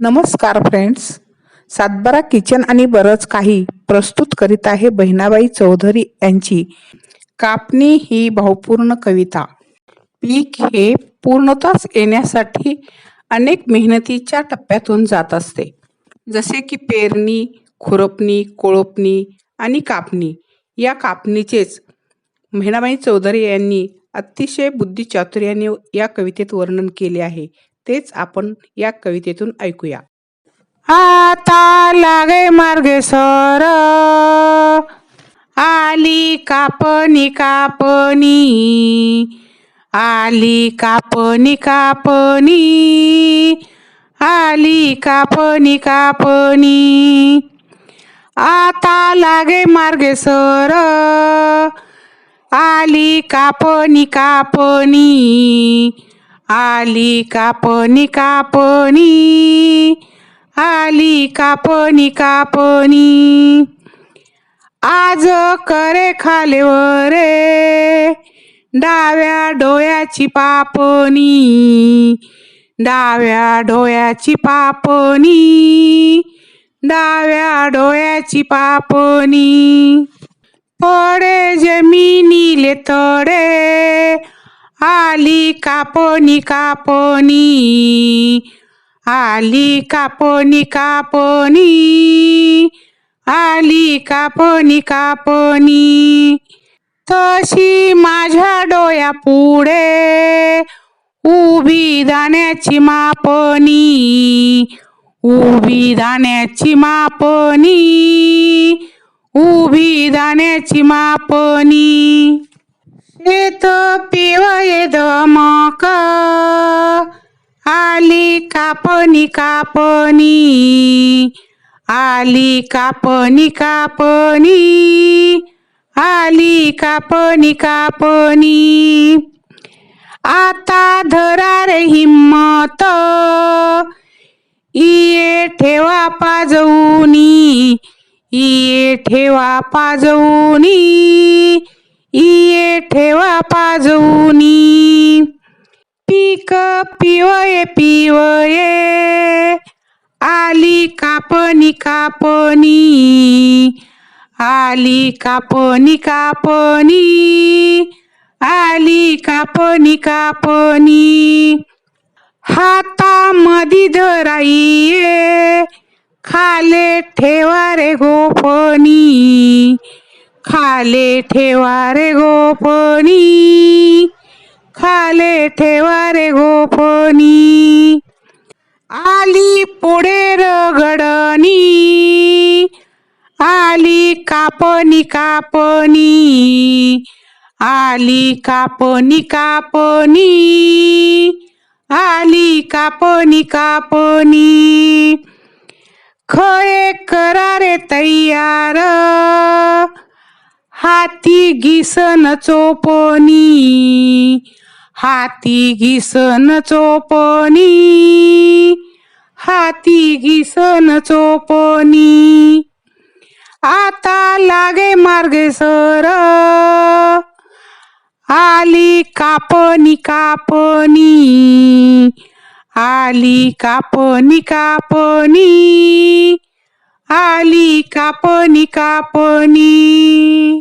नमस्कार फ्रेंड्स. सातबारा किचन आणि बरंच काही प्रस्तुत करीत आहे बहिणाबाई चौधरी यांची. कापणी ही भावपूर्ण कविता. पीक हे पूर्णताच येण्यासाठी अनेक मेहनतीच्या टप्प्यातून जात असते. जसे की पेरणी खुरपणी कोळपणी आणि कापणी. या कापणीचेच बहिणाबाई चौधरी यांनी अतिशय बुद्धिचातुर्याने या कवितेत वर्णन केले आहे. तेच आपण या कवितेतून ऐकूया. आता लागे मार्गे सर. आली कापणी कापणी. आली कापणी कापणी. आली कापणी कापणी. आता लागे मार्गे सर. आली कापणी कापणी. आली कापणी कापणी आली कापणी कापणी. आज करे खालेवरे डाव्या डोळ्याची पापणी डाव्या डोळ्याची पापणी डाव्या डोळ्याची पापणी. पडे जमिनीले तडे आली कापणी कापणी आली कापणी कापणी आली कापणी कापणी तशी माझ्या डोया पुढे उभी दाण्याची मापणी उभी दाण्याची मापणी उभी दाण्याची मापणी शेत पिवये दमक आली कापणी कापणी. आली कापणी कापणी. आली कापणी कापणी. आता धरा रे हिम्मत. इये ठेवा पाजवूनी इये ठेवा पाजवूनी इये ठेवा पाजवूनी. पीक पिवये पिवये. आली कापणी कापणी. आली कापणी कापणी. आली कापणी कापणी. हातामधी धराईये. खाले ठेवा रे गोपणी खाले ठेवा रे गोपनी. खाले ठेवा रे गोपनी. आली पुढे रगडनी. आली कापणी कापणी आली कापनी कापनी. आली कापनी कापनी. खळे करा रे तयार. हाती घिसन चोपणी. हाती घिसन चोपणी. हाती घिसन चोपणी. आता लागे मार्गे सर. आली कापणी कापणी. आली कापणी कापणी. आली कापणी कापणी.